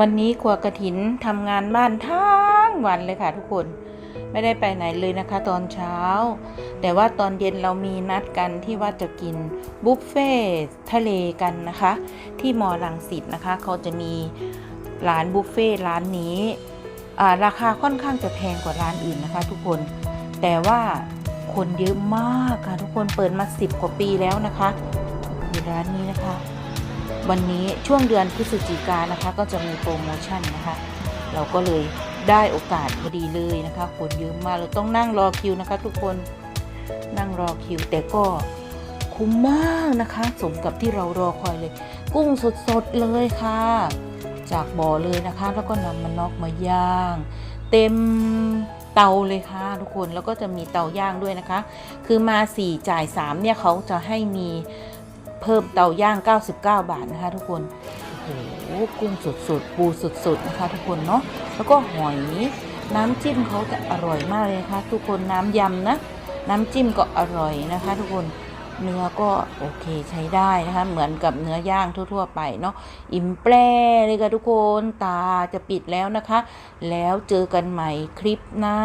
วันนี้ครัวกระถินทำงานบ้านทั้งวันเลยค่ะทุกคนไม่ได้ไปไหนเลยนะคะ ตอนเช้า แต่ว่าตอนเย็นเรามีนัดกันที่ว่าจะกินบุฟเฟ่ทะเลกันนะคะ ที่มอลังสิตนะคะ เขาจะมีร้านบุฟเฟ่ร้านนี้ราคาค่อนข้างจะแพงกว่าร้านอื่นนะคะ ทุกคนแต่ว่าคนเยอะมากค่ะทุกคนเปิดมา 10 กว่าปีแล้วนะคะอยู่ร้านนี้นะคะ วันนี้ช่วงเดือนพฤศจิกานะคะ ก็จะมีโปรโมชั่นนะคะ เราก็เลยได้โอกาสพอดีเลยนะคะคนเยอะมากเราต้องนั่งรอคิวนะคะ ทุกคนนั่งรอคิว แต่ก็คุ้มมากนะคะ สมกับที่เรารอคอยเลย กุ้งสดๆเลยค่ะ จากบ่อเลยนะคะ แล้วก็นำมานอกมาย่าง เต็มเตาเลยค่ะทุกคนแล้วก็จะมีเตาย่างด้วยนะคะ คือมา 4 จ่าย 3 เนี่ยเขาจะให้มี เพิ่มเตาย่าง 99 บาทนะคะ ทุกคนโอ้โหกุ้งสดๆปูสดๆนะคะ ทุกคนเนาะแล้วก็หอยน้ำจิ้มเขาจะอร่อยมากเลยนะคะทุกคนน้ำยำนะน้ำจิ้มก็อร่อยนะคะ ทุกคนเนื้อก็โอเคใช้ได้นะคะเหมือนกับเนื้อย่างทั่ว ๆ ไปเนาะอิ่มแปรเลยค่ะทุกคนตาจะปิดแล้วนะคะ แล้วเจอกันใหม่คลิปหน้า